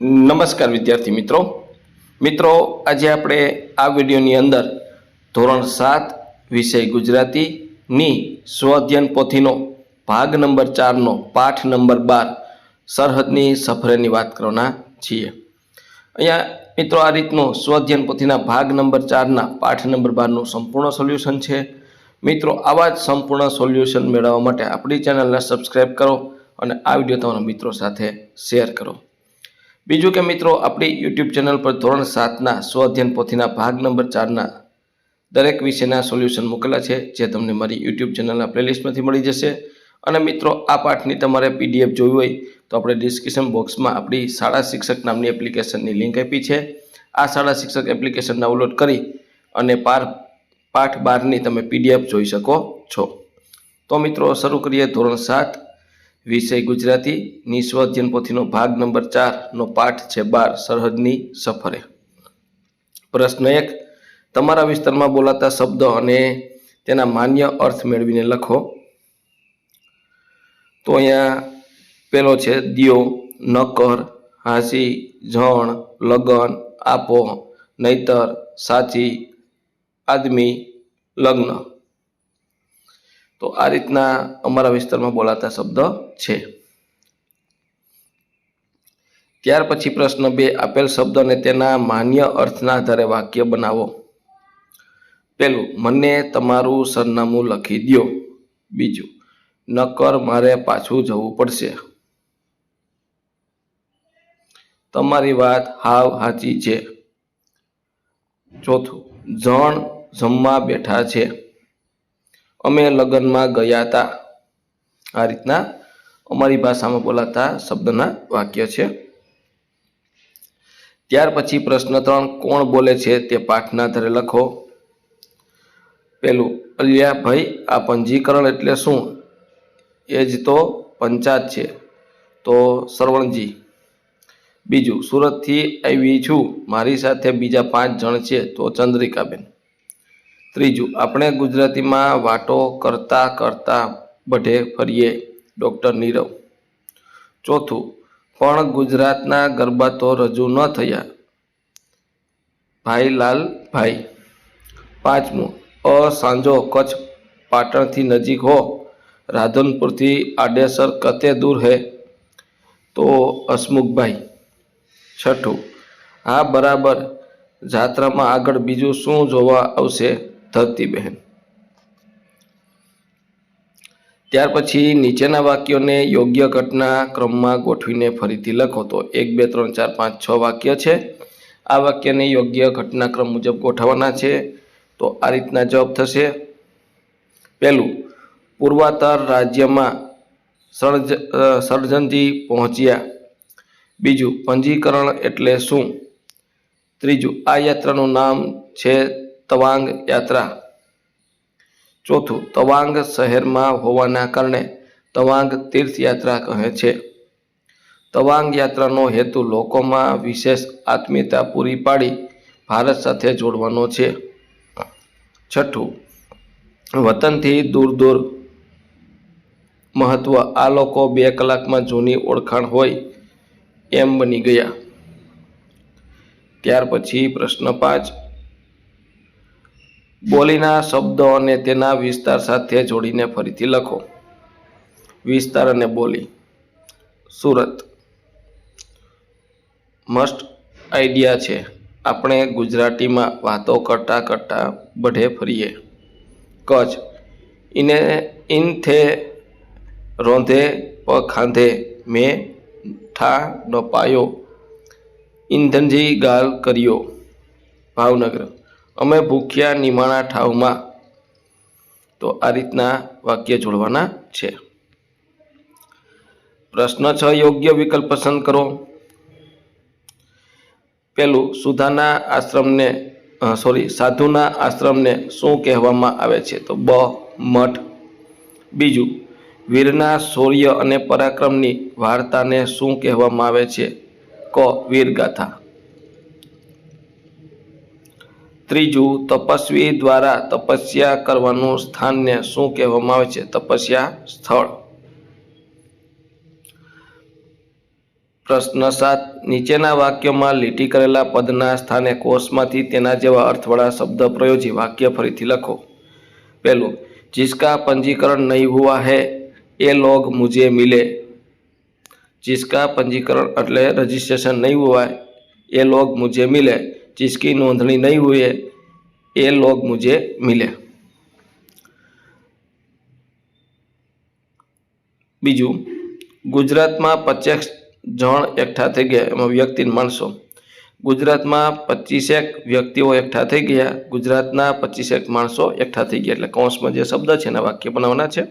નમસ્કાર વિદ્યાર્થી મિત્રો. મિત્રો, આજે આપણે આ વિડીયોની અંદર ધોરણ સાત વિષય ગુજરાતીની સ્વઅધ્યયન પોથીનો ભાગ નંબર ચારનો પાઠ નંબર બાર સરહદની સફરેની વાત કરવાના છીએ. અહીંયા મિત્રો, આ રીતનો સ્વઅધ્યયન પોથીના ભાગ નંબર ચારના પાઠ નંબર બારનું સંપૂર્ણ સોલ્યુશન છે. મિત્રો, આવા જ સંપૂર્ણ સોલ્યુશન મેળવવા માટે આપણી ચેનલને સબસ્ક્રાઈબ કરો અને આ વીડિયો તમારા મિત્રો સાથે શેર કરો. બીજું કે મિત્રો, આપણી યુટ્યુબ ચેનલ પર ધોરણ સાતના સ્વ અધ્યયન પોથીના ભાગ નંબર ચારના દરેક વિષયના સોલ્યુશન મૂકેલા છે, જે તમને મારી યુટ્યુબ ચેનલના પ્લેલિસ્ટમાંથી મળી જશે. અને મિત્રો, આ પાઠની તમારે પીડીએફ જોવી હોય તો આપણે ડિસ્ક્રિપ્શન બોક્સમાં આપણી શાળા શિક્ષક નામની એપ્લિકેશનની લિંક આપી છે. આ શાળા શિક્ષક એપ્લિકેશન ડાઉનલોડ કરી અને પાર પાઠ બારની તમે પીડીએફ જોઈ શકો છો. તો મિત્રો, શરૂ કરીએ ધોરણ સાત વિષય ગુજરાતી નિસ્વ અધ્યયન પોથીનો ભાગ નંબર ચારનો પાઠ છે બાર, સરહદની સફરે. પ્રશ્ન એક, તમારા વિસ્તારમાં બોલાતા શબ્દો અને તેના માન્ય અર્થ મેળવીને લખો. તો અહીંયા પેલો છે, દિયો, નકર, હાંસી જણ લગન, આપો નહીતર સાચી, આદમી, લગ્ન. તો આ રીતના અમારા વિસ્તારમાં બોલાતા શબ્દ છે. ત્યાર પછી પ્રશ્ન બે, આપેલ શબ્દ અને તેના માન્ય અર્થના આધારે વાક્ય બનાવો. પેલું મને તમારું સરનામું લખી દ્યો. બીજું, નકર મારે પાછું જવું પડશે. તમારી વાત હાવ સાચી છે. ચોથું, જણ જમવા બેઠા છે. અમે લગ્નમાં ગયા હતા. આ રીતના અમારી ભાષામાં બોલાતા શબ્દના વાક્ય છે. ત્યાર પછી પ્રશ્ન ત્રણ, કોણ બોલે છે તે પાઠના આધારે લખો. પેલું અલ્યા ભાઈ આ પંજીકરણ એટલે શું? એ જ તો પંચાયત છે. તો સરવણજી, બીજું, સુરતથી આવી છું. મારી સાથે બીજા પાંચ જણ છે, તો ચંદ્રિકાબેન. ત્રીજું, આપણે ગુજરાતીમાં વાતો કરતા કરતા બધે ફરીએ, ડૉક્ટર નીરવ. ચોથું, પણ ગુજરાતના ગરબા તો રજૂ ન થયા. ભાઈ લાલ ભાઈ. પાંચમું, અ સાંજો કચ્છ પાટણથી નજીક હો, રાધનપુરથી આડેસર કતે દૂર હે, તો હસમુખભાઈ. છઠ્ઠું, હા બરાબર, જાત્રામાં આગળ બીજું શું જોવા આવશે? ધરતીબહેન ત્યાર પછી નીચેના વાક્યોને યોગ્ય ઘટના ક્રમમાં ગોઠવીને ફરીથી લખો. તો એક, બે, ત્રણ, ચાર, પાંચ, છ વાક્ય છે. આ વાક્યને યોગ્ય ઘટનાક્રમ મુજબ ગોઠવવાના છે. તો આ રીતના જવાબ થશે. પહેલું પૂર્વાતર રાજ્યમાં સર્જ સર્જનથી પહોંચ્યા. બીજું, પંજીકરણ એટલે શું? ત્રીજું, આ યાત્રાનું નામ છે તવાંગ યાત્રા. ચોથું, તવાંગ શહેરમાં હોવાના કારણે તવાંગ તીર્થયાત્રા કહે છે. તવાંગ યાત્રાનો હેતુ લોકોમાં વિશેષ આત્મીયતા પૂરી પાડી ભારત સાથે જોડવાનો છે. છઠ્ઠું, વતનથી દૂર દૂર મહત્વ, આ લોકો બે કલાકમાં જૂની ઓળખાણ હોય એમ બની ગયા. ત્યાર પછી પ્રશ્ન પાંચ બોલીના શબ્દો અને તેના વિસ્તાર સાથે જોડીને ફરીથી લખો. વિસ્તાર અને બોલી. સુરત. મસ્ટ આઈડિયા છે. આપણે ગુજરાતીમાં વાતો કરતાં કરતાં બઢે ફરીએ. કચ્છ. ઇને ઇનથે રોંધે પખાંધે મેં ઠા નો પાયો ઇંધનજી ગાલ કર્યો. ભાવનગર. અમે ભૂખ્યા નિમાણા ઠાવમાં. તો આ રીતના વાક્ય જોડવાના છે. પ્રશ્ન છ, યોગ્ય વિકલ્પ પસંદ કરો. પેલું, સુધાના આશ્રમને સોરી સાધુના આશ્રમને શું કહેવામાં આવે છે? તો બ, મઠ. બીજું, વીરના શૌર્ય અને પરાક્રમની વાર્તાને શું કહેવામાં આવે છે? ક, વીરગાથા. ત્રીજું, તપસ્વી દ્વારા તપસ્યા કરવાનું સ્થાનને શું કહેવામાં આવે છે? તપસ્યા સ્થળ. પ્રશ્ન સાત, નીચેના વાક્યમાં લીટી કરેલા પદના સ્થાને કોષમાંથી તેના જેવા અર્થવાળા શબ્દ પ્રયોજી વાક્ય ફરીથી લખો. પહેલું, જિસકા પંજીકરણ નહીં હોવા હે, એ લોગ મુજે મિલે. જિસકા પંજીકરણ એટલે રજિસ્ટ્રેશન નહીં હોવાય એ લોગ મુજે મિલે. जिसकी नोंदणी नहीं हुई है ये लोग मुझे मिले બીજું, ગુજરાતમાં પચીસ જણ એકઠા થઈ ગયા એમાં વ્યક્તિ માણસો. ગુજરાતમાં પચીસેક વ્યક્તિઓ એકઠા થઈ ગયા, ગુજરાતના પચીસેક માણસો એકઠા થઈ ગયા. એટલે કૌંસમાં જે શબ્દ છે એના વાક્ય બનાવવાના છે.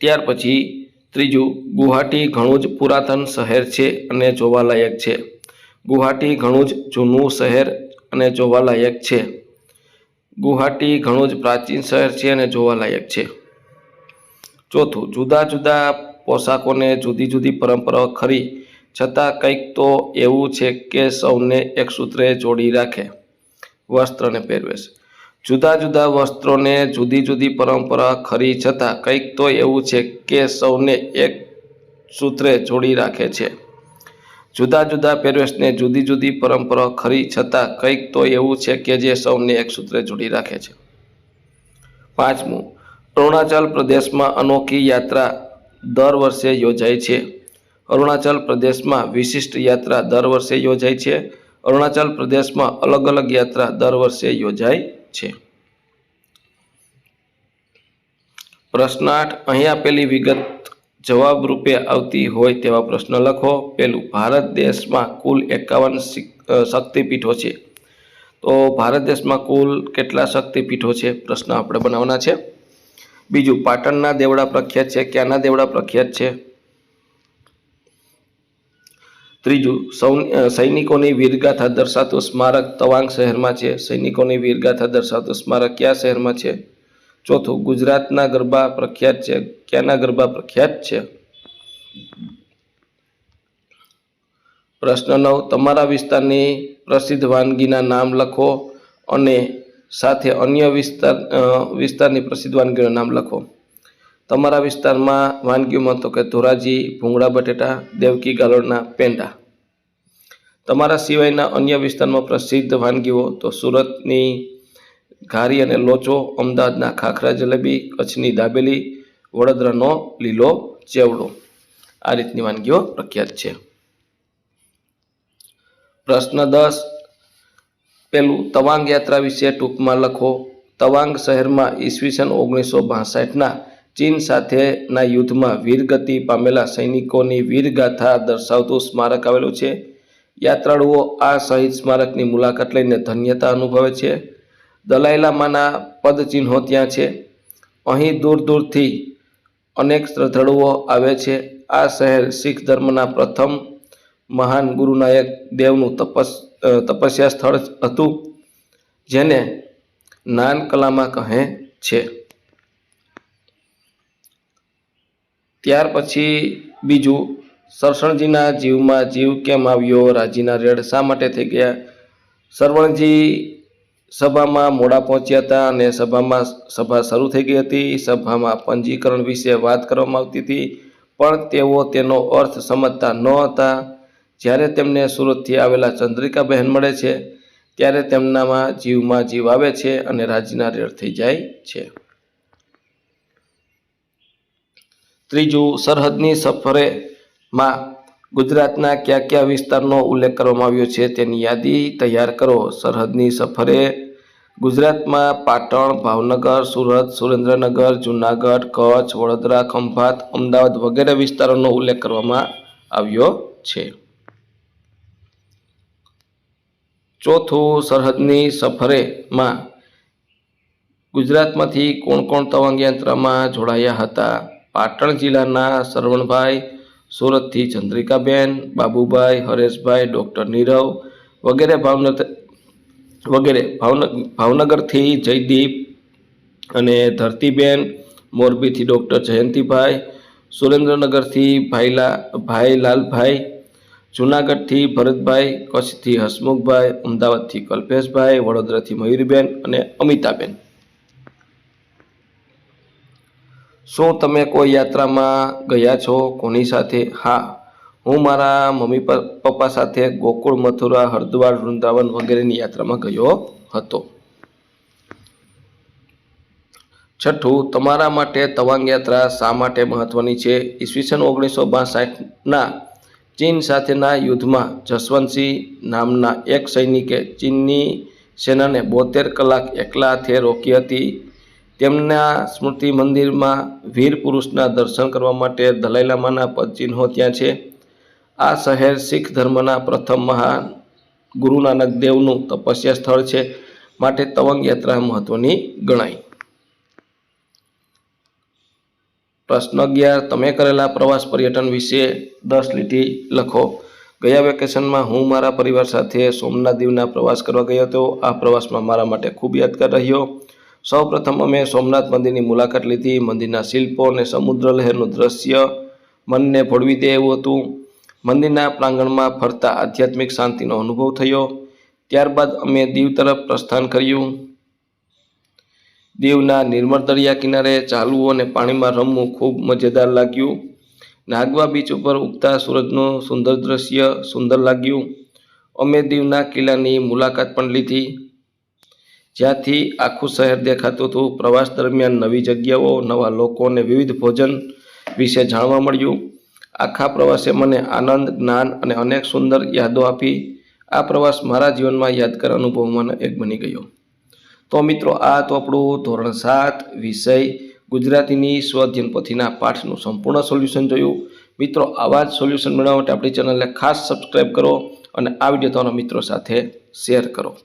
ત્યાર પછી ત્રીજું, ગુવાહાટી ઘણું જ પુરાતન શહેર છે અને જોવાલાયક છે. ગુવાહાટી ઘણું જ જૂનું શહેર અને જોવાલાયક છે. ગુવાહાટી ઘણું જ પ્રાચીન શહેર છે અને જોવાલાયક છે. ચોથું, જુદા જુદા પોશાકોને જુદી જુદી પરંપરાઓ ખરી, છતાં કંઈક તો એવું છે કે સૌને એક સૂત્રે જોડી રાખે. વસ્ત્ર અને પહેરવેશ. જુદા જુદા વસ્ત્રોને જુદી જુદી પરંપરા ખરી, છતાં કંઈક તો એવું છે કે સૌને એક સૂત્રે જોડી રાખે છે. જુદા જુદા પહેરવેશને જુદી જુદી પરંપરા ખરી છતાં કંઈક તો એવું છે કે જે સૌને એક સૂત્રે જોડી રાખે છે. પાંચમું, અરુણાચલ પ્રદેશમાં અનોખી યાત્રા દર વર્ષે યોજાય છે. અરુણાચલ પ્રદેશમાં વિશિષ્ટ યાત્રા દર વર્ષે યોજાય છે. અરુણાચલ પ્રદેશમાં અલગ અલગ યાત્રા દર વર્ષે યોજાય છે. પ્રશ્ન આઠ, અહીં આપેલી વિગત જવાબ રૂપે આવતી હોય તેવા પ્રશ્ન લખો. પેલું ભારત દેશમાં કુલ એકાવન શક્તિપીઠો છે. તો ભારત દેશમાં કુલ કેટલા શક્તિપીઠો છે? પ્રશ્ન આપણે બનાવવાના છે. બીજું, પાટણના દેવડા પ્રખ્યાત છે, ક્યાંના દેવડા પ્રખ્યાત છે? ત્રીજું, સૌ સૈનિકોની વીરગાથા દર્શાતું સ્મારક તવાંગ શહેરમાં છે. સૈનિકોની વીરગાથા દર્શાવતું સ્મારક કયા શહેરમાં છે? ચોથું, ગુજરાતના ગરબા પ્રખ્યાત છે. ક્યાંના ગરબા પ્રખ્યાત છે? પ્રશ્ન નવ, તમારા વિસ્તારની પ્રસિદ્ધ વાનગીના નામ લખો અને સાથે અન્ય વિસ્તાર વિસ્તારની પ્રસિદ્ધ વાનગીનું નામ લખો. તમારા વિસ્તારમાં વાનગીઓમાં તો કે ધોરાજી, ભૂંગળા બટેટા, દેવકી ગાલોડના પેંડા. તમારા સિવાયના અન્ય વિસ્તારમાં પ્રસિદ્ધ વાનગીઓ તો સુરતની ઘારી અને લોચો અમદાવાદના ખાખરા જલેબી, કચ્છની દાબેલી, વડોદરાનો લીલો ચેવડો. આ રીતની વાનગીઓ પ્રખ્યાત છે. પ્રશ્ન દસ. પેલું, તવાંગ યાત્રા વિશે ટૂંકમાં લખો. તવાંગ શહેરમાં ઈસવીસન ઓગણીસો બાસઠના ચીન સાથેના યુદ્ધમાં વીરગતિ પામેલા સૈનિકોની વીરગાથા દર્શાવતું સ્મારક આવેલું છે. યાત્રાળુઓ આ શહીદ સ્મારકની મુલાકાત લઈને ધન્યતા અનુભવે છે. દલાઈ લામાના પદચિહ્નો ત્યાં છે. અહીં દૂર દૂરથી અનેક શ્રદ્ધાળુઓ આવે છે. આ શહેર શીખ ધર્મના પ્રથમ મહાન ગુરુનાયક દેવનું તપસ તપસ્યા સ્થળ હતું, જેને નાનકલામાં કહે છે. ત્યાર પછી બીજું, સરસણજીના જીવમાં જીવ કેમ આવ્યો? રાજીના રેડ શા માટે થઈ ગયા? સરવણજી સભામાં મોડા પહોંચ્યા હતા અને સભામાં સભા શરૂ થઈ ગઈ હતી. સભામાં પંજીકરણ વિશે વાત કરવામાં આવતી હતી, પણ તેઓ તેનો અર્થ સમજતા ન હતા. જ્યારે તેમને સુરતથી આવેલા ચંદ્રિકા બહેન મળે છે, ત્યારે તેમનામાં જીવમાં જીવ આવે છે અને રાજીના રેડ થઈ જાય છે. ત્રીજું, સરહદની સફરે માં ગુજરાતના કયા કયા વિસ્તારનો ઉલ્લેખ કરવામાં આવ્યો છે તેની યાદી તૈયાર કરો. સરહદની સફરે ગુજરાતમાં પાટણ, ભાવનગર, સુરત, સુરેન્દ્રનગર, જુનાગઢ, કચ્છ, વડોદરા, ખંભાત, અમદાવાદ વગેરે વિસ્તારોનો ઉલ્લેખ કરવામાં આવ્યો છે. ચોથું, સરહદની સફરેમાં ગુજરાતમાંથી કોણ કોણ તવાંગ યાત્રામાં જોડાયા હતા? પાટણ જિલ્લાના સરવણભાઈ સુરતથી ચંદ્રિકાબેન, બાબુભાઈ, હરેશભાઈ, ડૉક્ટર નીરવ વગેરે ભાવનગર વગેરે ભાવનગર ભાવનગરથી જયદીપ અને ધરતીબેન, મોરબીથી ડૉક્ટર જયંતિભાઈ, સુરેન્દ્રનગરથી ભાઈલા, ભાઈ લાલભાઈ, જુનાગઢથી ભરતભાઈ, કચ્છથી હસમુખભાઈ, અમદાવાદથી કલ્પેશભાઈ, વડોદરાથી મયુરીબેન અને અમિતાબેન. શું તમે કોઈ યાત્રામાં ગયા છો? કોની સાથે? હા. હું મારા મમ્મી પપ્પા સાથે ગોકુળ, મથુરા, હરદ્વાર, વૃંદાવન વગેરેની યાત્રામાં ગયો હતો. છઠ્ઠું, તમારા માટે તવાંગ યાત્રા શા માટે મહત્વની છે? ઈસવીસન ઓગણીસો બાસઠના ચીન સાથેના યુદ્ધમાં જસવંતસિંહ નામના એક સૈનિકે ચીનની સેનાને બોતેર કલાક એકલા હાથે રોકી હતી. તેમના સ્મૃતિ મંદિરમાં વીર પુરુષના દર્શન કરવા માટે દલાઈ લામાના પદચિહ્નો ત્યાં છે. આ શહેર શીખ ધર્મના પ્રથમ મહાન ગુરુ નાનક દેવનું તપસ્યા સ્થળ છે. માટે તવંગ યાત્રા મહત્વની ગણાય. પ્રશ્ન અગિયાર, તમે કરેલા પ્રવાસ પર્યટન વિશે દસ લીટી લખો. ગયા વેકેશનમાં હું મારા પરિવાર સાથે સોમનાથ દીવના પ્રવાસ કરવા ગયો હતો. આ પ્રવાસમાં મારા માટે ખૂબ યાદગાર રહ્યો. સૌ પ્રથમ અમે સોમનાથ મંદિરની મુલાકાત લીધી. મંદિરના શિલ્પો અને સમુદ્ર લહેરનું દ્રશ્ય મનને ભળવી દે એવું હતું. મંદિરના પ્રાંગણમાં ફરતા આધ્યાત્મિક શાંતિનો અનુભવ થયો. ત્યારબાદ અમે દીવ તરફ પ્રસ્થાન કર્યું. દીવના નિર્મળ દરિયા કિનારે ચાલવું અને પાણીમાં રમવું ખૂબ મજેદાર લાગ્યું. નાગવા બીચ ઉપર ઉગતા સૂરજનું સુંદર દ્રશ્ય સુંદર લાગ્યું. અમે દીવના કિલ્લાની મુલાકાત પણ લીધી. જ્યાંથી આખું શહેર દેખાતું હતું. પ્રવાસ દરમિયાન નવી જગ્યાઓ, નવા લોકો અને વિવિધ ભોજન વિશે જાણવા મળ્યું. આખા પ્રવાસે મને આનંદ, જ્ઞાન અને અનેક સુંદર યાદો આપી. આ પ્રવાસ મારા જીવનમાં યાદગાર અનુભવમાંનો એક બની ગયો. તો મિત્રો, આ તો આપણું ધોરણ સાત વિષય. ગુજરાતીની સ્વઅધ્યયન પોથીના પાઠનું સંપૂર્ણ સોલ્યુશન જોયું. મિત્રો, આવા જ સોલ્યુશન મેળવવા માટે આપણી ચેનલને ખાસ સબસ્ક્રાઈબ કરો અને આ વીડિયો તમારા મિત્રો સાથે શેર કરો.